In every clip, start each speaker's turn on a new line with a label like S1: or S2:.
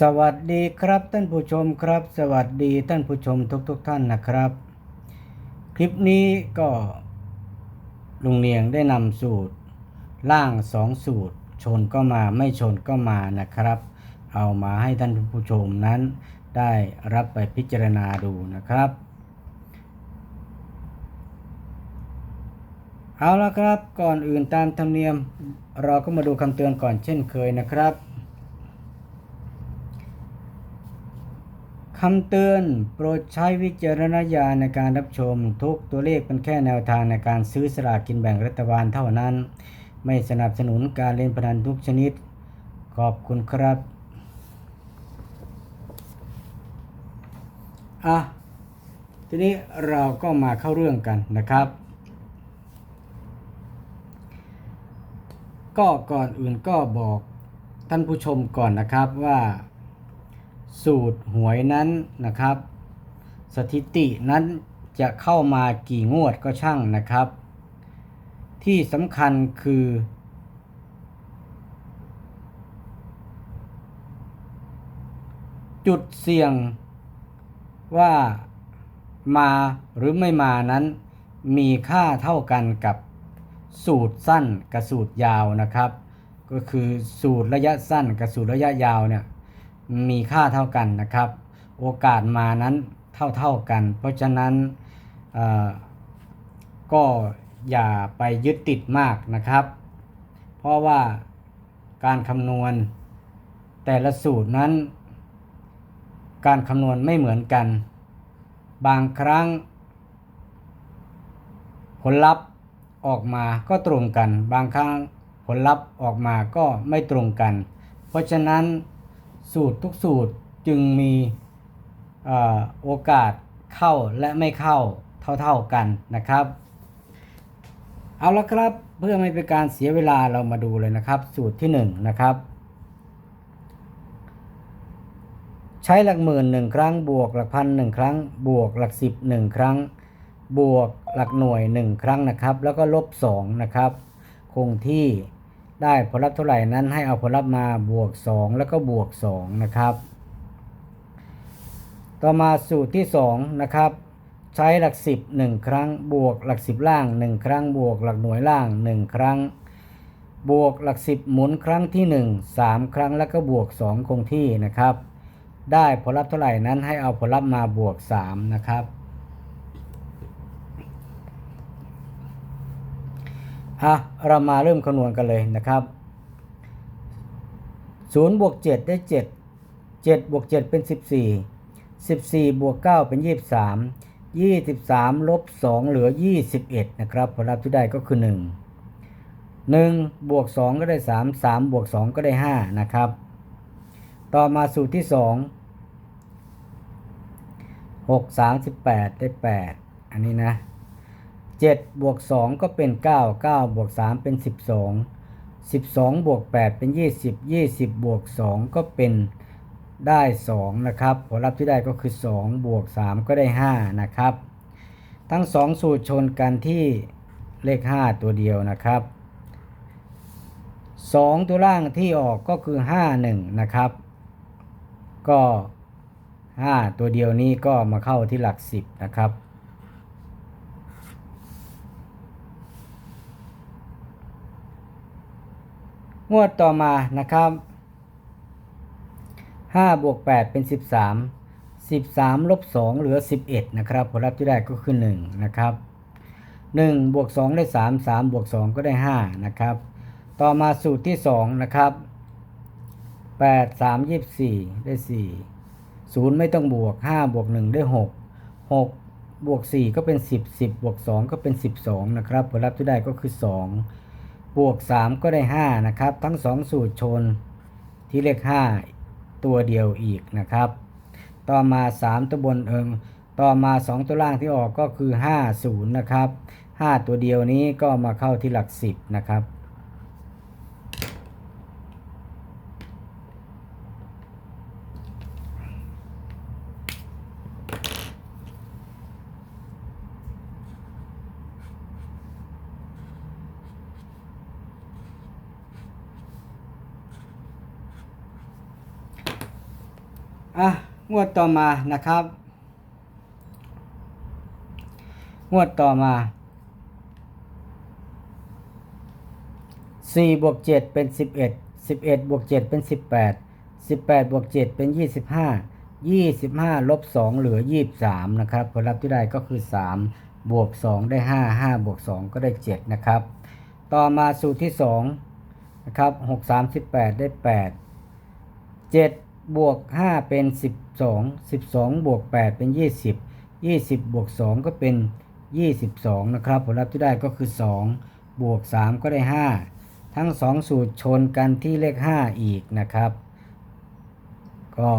S1: สวัสดีครับท่านผู้ชมครับ สวัสดีท่านผู้ชมทุกๆทท่านนะครับ คลิปนี้ก็ลุงเนียงได้นำสูตร ล่างสองสูตร ชนก็มาไม่ชนก็มานะครับ เอามาให้ท่านผู้ชมนั้น ได้รับไปพิจารณาดูนะครับ เอาละครับก่อนอื่นตามธรรมเนียม เราก็มาดูคำเตือนก่อนเช่นเคยนะครับ คำเตือนโปรดใช้วิจารณญาณในการรับชม ทุกตัวเลขเป็นแค่แนวทางในการซื้อสลากกินแบ่งรัฐบาลเท่านั้น ไม่สนับสนุนการเล่นพนันทุกชนิด ขอบคุณครับ อะ ทีนี้เราก็มาเข้าเรื่องกันนะครับ ก็ก่อนอื่นก็บอกท่านผู้ชมก่อนนะครับว่า สูตรหวยนั้นนะครับ สถิตินั้นจะเข้ามากี่งวดก็ช่างนะครับ ที่สำคัญคือ จุดเสี่ยงว่ามาหรือไม่มานั้นมีค่าเท่ากันกับสูตรสั้นกับสูตรยาวนะครับ ก็คือสูตรระยะสั้นกับสูตรระยะยาวเนี่ย มีค่าเท่ากันนะครับ โอกาสมานั้นเท่าเท่ากัน เพราะฉะนั้นก็อย่าไปยึดติดมากนะครับ เพราะว่าการคำนวณแต่ละสูตรนั้น การคำนวณไม่เหมือนกัน บางครั้ง ผลลัพธ์ออกมาก็ตรงกัน บางครั้งผลลัพธ์ออกมาก็ไม่ตรงกัน เพราะฉะนั้น สูตรทุกสูตรจึงมีโอกาสเข้าและไม่เข้าเท่าๆกันนะครับ เอาละครับเพื่อไม่เป็นการเสียเวลาเรามาดูเลยนะครับ สูตรที่1นนะครับ ใช้หลักหมื่นหนึ่งครั้ง บวกหลักพันหนึ่งครั้ง บวกหลักสิบหนึ่งครั้ง บวกหลักหน่วยหนึ่งครั้งนะครับ แล้วก็ลบสองนะครับ คงที่ ได้ผลลัพธ์เท่าไหร่นั้นให้เอาผลลัพธ์มาบวก 2 แล้วก็บวก 2 นะครับ ต่อมาสูตรที่ 2 นะครับ ใช้หลัก 10 1 ครั้ง บวกหลัก 10 ล่าง 1 ครั้ง บวกหลักหน่วยล่าง 1 ครั้ง บวกหลัก 10 หมุนครั้งที่ 1 3 ครั้งแล้วก็บวก 2 คงที่นะครับ ได้ผลลัพธ์เท่าไหร่นั้นให้เอาผลลัพธ์มาบวก 3 นะครับ อะเรามาเริ่มคำนวณกันเลยนะครับ0บวก7ได้ 7 7บวก7เป็น 14 14บวก9เป็น 23 23ลบ2เหลือ 21 นะครับผลลัพธ์ที่ได้ก็คือ 1 1บวก2ก็ได้ 3 3บวก2ก็ได้ 5 นะครับ ต่อมาสูตรที่ 2 6 38 ได้ 8 อันนี้นะ 7บวก2ก็เป็น 9 9บวก3เป็น 12 12บวก8เป็น 20 20บวก2ก็เป็นได้ 2 นะครับผลลัพธ์ที่ได้ก็คือ 2 บวก 3 ก็ได้ 5 นะครับ ทั้ง 2 สูตรชนกันที่เลข 5 ตัวเดียวนะครับ 2 ตัวล่างที่ออกก็คือ 5 1 นะครับ ก็ 5 ตัวเดียวนี้ก็มาเข้าที่หลัก 10 นะครับ งวดต่อมานะครับ5บวก8เป็น 13 13ลบ2เหลือ 11 นะครับ ผลลัพธ์ที่ได้ก็คือ 1 นะครับ 1 บวก 2 ได้ 3 3 บวก 2 ก็ได้ 5 นะครับ ต่อมาสูตรที่ 2 นะครับ 8 3 24 ได้ 4 0 ไม่ต้องบวก 5 บวก 1 ได้ 6 6 บวก 4 ก็เป็น 10 10 บวก 2 ก็เป็น 12 นะครับ ผลลัพธ์ที่ได้ก็คือ 2 บวก 3 ก็ได้ 5 นะครับ ทั้ง 2 สูตรชนที่เลข 5 ตัวเดียวอีกนะครับ ต่อมา 3 ตัวบนเอิงต่อมา 2 ตัวล่างที่ออกก็คือ 5 0 นะครับ 5 ตัวเดียวนี้ก็มาเข้าที่หลัก 10 นะครับ อะงวดต่อมานะครับ งวดต่อมาสี่บวกเจ็ดเป็นสิบเอ็ดสิบเอ็ดบวกเจ็ดเป็นสิบแปดสิบแปดบวกเจ็ดเป็นยี่สิบห้ายี่สิบห้าลบสองเหลือยี่สิบสามนะครับผลลัพธ์ที่ได้ก็คือสามบวกสองได้ห้าห้าบวกสองก็ได้เจ็ดนะครับ ต่อมาสูตรที่สองนะครับหกสามสิบแปดได้แปดเจ็ด บวกห้าเป็นสิบสองสิบสองบวกแปดเป็นยี่สิบยี่สิบบวกสองก็เป็นยี่สิบสองนะครับ ผลลัพธ์ที่ได้ก็คือสองบวกสามก็ได้ห้าทั้งสองสูตรชนกันที่เลขห้าอีกนะครับ ก็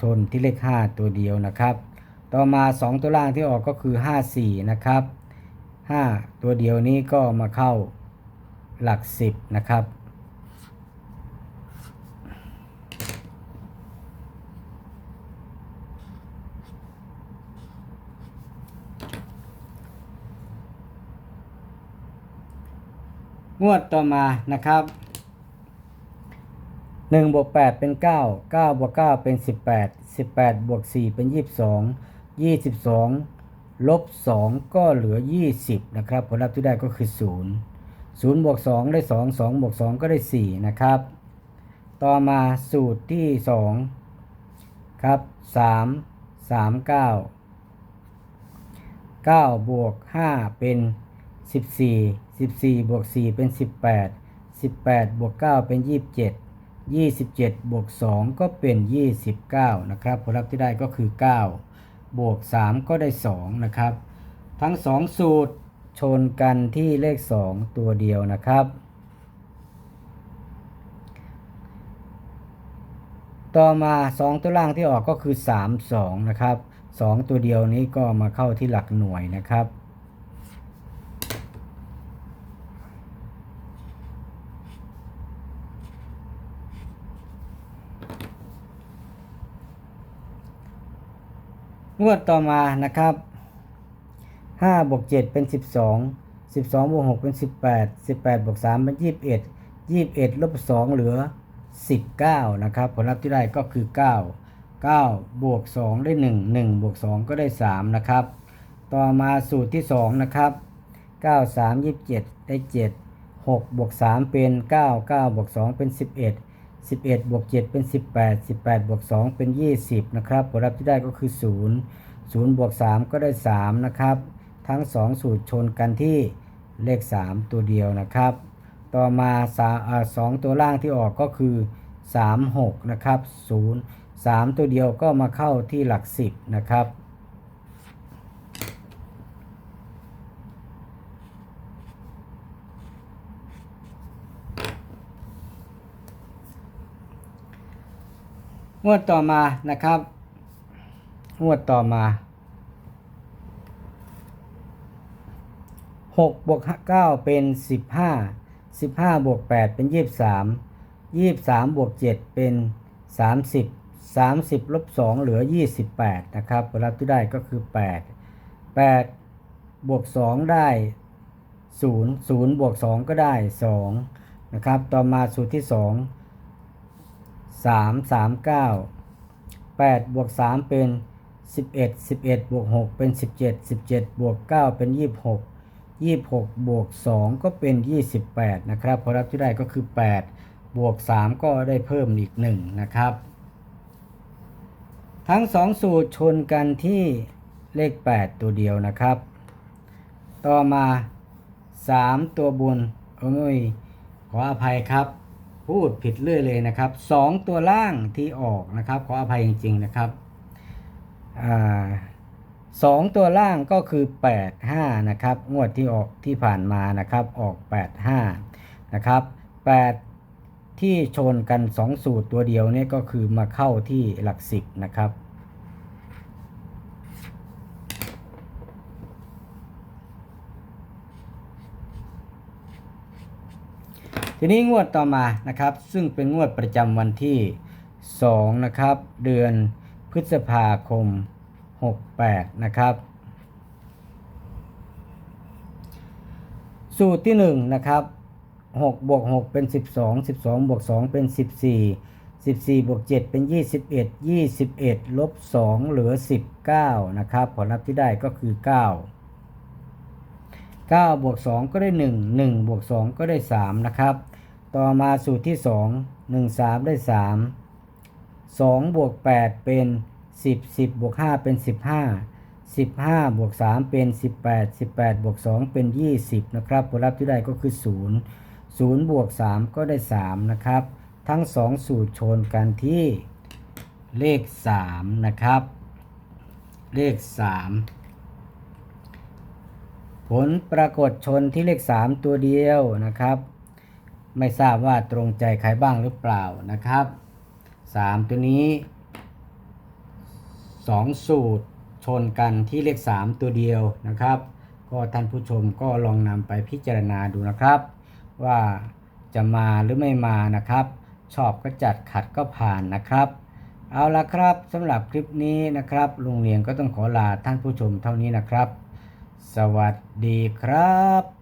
S1: ชนที่เลขห้าตัวเดียวนะครับ ต่อมาสองตัวล่างที่ออกก็คือห้าสี่นะครับห้าตัวเดียวนี้ก็มาเข้าหลักสิบนะครับ งวดต่อมานะครับหนึ่งบวกแปดเป็นเก้าเก้าบวกเก้าเป็นสิบแปดสิบแปดบวกสี่เป็นยี่สิบสองยี่สิบสองลบสองก็เหลือยี่สิบนะครับ ผลลัพธ์ที่ได้ก็คือศูนย์ศูนย์บวกสองได้สองสองบวกสองก็ได้สี่นะครับ ต่อมาสูตรที่สองครับสามสามเก้า9บวก5เป็น 14 14บวก4เป็น 18 18บวก9เป็น 27 27บวก2ก็เป็น 29 นะครับผลลัพธ์ที่ได้ก็คือ 9 บวก 3 ก็ได้ 2 นะครับ ทั้ง 2 สูตรชนกันที่เลข 2 ตัวเดียวนะครับ ต่อมา 2 ตัวล่างที่ออกก็คือ 3 2 นะครับ 2 ตัวเดียวนี้ก็มาเข้าที่หลักหน่วยนะครับ งวดต่อมานะครับ5บวก7เป็น 12 12บวก6เป็น 18 18บวก3เป็น 21 21ลบ2เหลือ 19 นะครับ ผลลัพธ์ที่ได้ก็คือ 9 9 บวก 2 ได้ 1 1 บวก 2 ก็ได้ 3 นะครับ ต่อมาสูตรที่ 2 นะครับ 9 3 27 ได้ 7 6 บวก 3 เป็น 9 9 บวก 2 เป็น 11 11 บวก 7 เป็น 18 18 บวก 2 เป็น 20 นะครับ ผลลัพธ์ที่ได้ก็คือ 0 0 บวก 3 ก็ได้ 3 นะครับ ทั้ง 2 สูตรชนกันที่เลข 3 ตัวเดียวนะครับ ต่อมาสาอ่าสองตัวล่างที่ออกก็คือ 3 6 นะครับ 0 3 ตัวเดียวก็มาเข้าที่หลัก 10 นะครับ วดต่อมานะครับงวดต่อมา6บวก9เป็น 15 15บวก8เป็น 23 23บวก7เป็น 30 30ลบ2เหลือ 28 นะครับผลลัพธ์ที่ได้ก็คือ 8 8บวก2ได้ 0 0บวก2ก็ได้ 2 นะครับ ต่อมาสูตรที่ 2 3 3 9 8บวก3เป็น 11 11บวก6เป็น 17 17บวก9เป็น 26 26บวก2ก็เป็น 28 นะครับผลลัพธ์ที่ได้ก็คือ 8 บวก 3 ก็ได้เพิ่มอีก 1 นะครับ ทั้ง 2 สูตรชนกันที่เลข 8 ตัวเดียวนะครับ ต่อมา 3 ตัวบนโอ้ยขออภัยครับ พูดผิดเรื่อยเลยนะครับ2ตัวล่างที่ออกนะครับขออภัยจริงๆนะครับอสองตัวล่างก็คือ 8 5นะครับงวดที่ออกที่ผ่านมานะครับออก 8 5นะครับ8 ที่ชนกัน 2 สูตรตัวเดียวเนี่ยก็คือมาเข้าที่หลักสิบนะครับ ทีนี้งวดต่อมานะครับ ซึ่งเป็นงวดประจำวันที่ 2 นะครับ เดือนพฤษภาคม 68 นะครับ สูตรที่ 1 นะครับ6บวก6เป็น 12 12บวก2เป็น 14 14บวก7เป็น 21 21 ลบ 2 เหลือ 19 นะครับ ผลลัพธ์ที่ได้ก็คือ 9 9บวก2ก็ได้ 1 1บวก2ก็ได้ 3 นะครับ ต่อมาสูตรที่ 2 1 3 ได้ 3 2 บวก 8 เป็น 10 10 บวก 5 เป็น 15 15 บวก 3 เป็น 18 18 บวก 2 เป็น 20 นะครับ ผลลัพธ์ที่ได้ก็คือ 0 0 บวก 3 ก็ได้ 3 นะครับ ทั้ง 2 สูตรชนกันที่เลข 3 นะครับ เลข 3 ผลปรากฏชนที่เลข 3 ตัวเดียวนะครับ ไม่ทราบว่าตรงใจใครบ้างหรือเปล่านะครับ 3 ตัวนี้ 2 สูตรชนกันที่เลข 3 ตัวเดียวนะครับ ก็ท่านผู้ชมก็ลองนำไปพิจารณาดูนะครับ ว่าจะมาหรือไม่มานะครับ ชอบก็จัดขัดก็ผ่านนะครับ เอาละครับสำหรับคลิปนี้นะครับลุงเลียงก็ต้องขอลาท่านผู้ชมเท่านี้นะครับ สวัสดีครับ